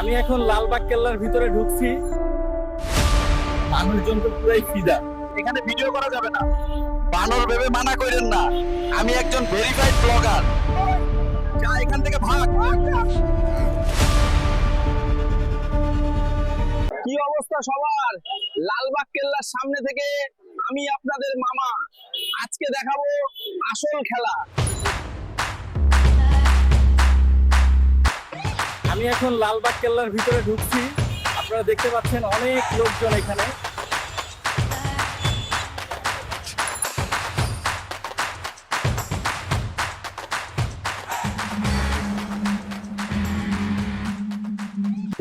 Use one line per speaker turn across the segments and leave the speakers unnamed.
আমি এখন লালবাগ কেল্লার ভিতরে ঢুকছি। মানুষজন তো পুরাই ফিদা।
এখানে ভিডিও করা যাবে না। বানর ভেবে মানা করেন না। আমি একজন ভেরিফাইড ব্লগার যা এখান থেকে ভাগ। কি অবস্থা সবার? লালবাগ কেল্লার সামনে থেকে আমি আপনাদের মামা। আজকে দেখাবো আসল খেলা।
আমি এখন লালবাগ কেল্লার ভিতরে ঢুকছি। আপনারা দেখতে পাচ্ছেন অনেক লোকজন এখানে।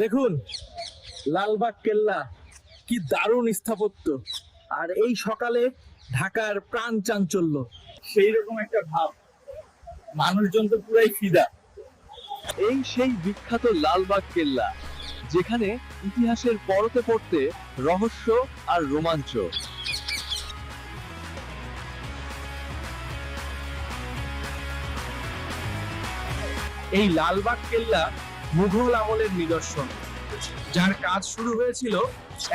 দেখুন, লালবাগ কেল্লা কি দারুণ স্থাপত্য। আর এই সকালে ঢাকার প্রাণ চাঞ্চল্য। সেই রকম একটা ভাব। মানুষজন তো পুরাই ফিদা।
এই সেই বিখ্যাত লালবাগ কেল্লা, যেখানে ইতিহাসের পরতে পড়তে রহস্য আর রোমাঞ্চ।
এই লালবাগ কেল্লা মুঘল আমলের নিদর্শন, যার কাজ শুরু হয়েছিল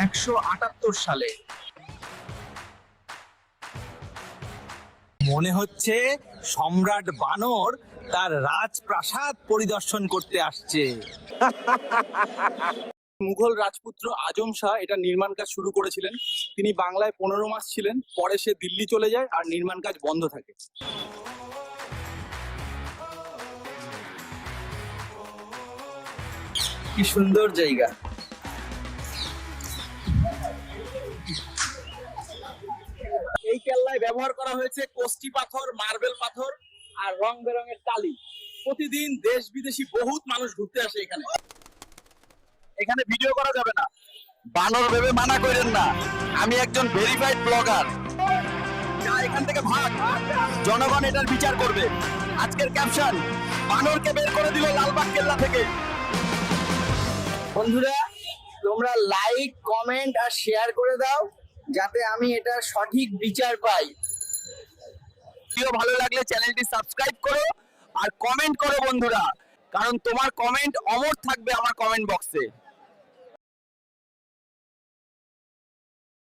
একশো আটাত্তর সালে। মনে হচ্ছে সম্রাট বানর তার রাজপ্রাসাদ পরিদর্শন করতে আসছে। মুঘল রাজপুত্র আজম শাহ এটা নির্মাণ কাজ শুরু করেছিলেন। তিনি বাংলায় পনেরো মাস ছিলেন, পরে সে দিল্লি চলে যায় আর নির্মাণ কাজ বন্ধ থাকে। কি সুন্দর জায়গা। এই ব্যবহার করা হয়েছে কোষ্টি পাথর, মার্বেল পাথর আর রং বেরঙের টালি। প্রতিদিন দেশ বিদেশি বহুত মানুষ ঘুরতে আসে এখানে।
এখানে ভিডিও করা যাবে না। বানর ভেবে মানা করেন না। আমি একজন ভেরিফাইড ব্লগার এখান থেকে ভাগ। জনগণ এটার বিচার করবে। আজকের ক্যাপশন বানরকে বের করে দিল লালবাগ কেল্লা থেকে।
বন্ধুরা, তোমরা লাইক কমেন্ট আর শেয়ার করে দাও। যাতে আমি এটার সঠিক বিচার পাই।
ভিডিও ভালো লাগলে চ্যানেলটি সাবস্ক্রাইব করো আর কমেন্ট করো বন্ধুরা, কারণ তোমার কমেন্ট অমর থাকবে আমার কমেন্ট বক্সে।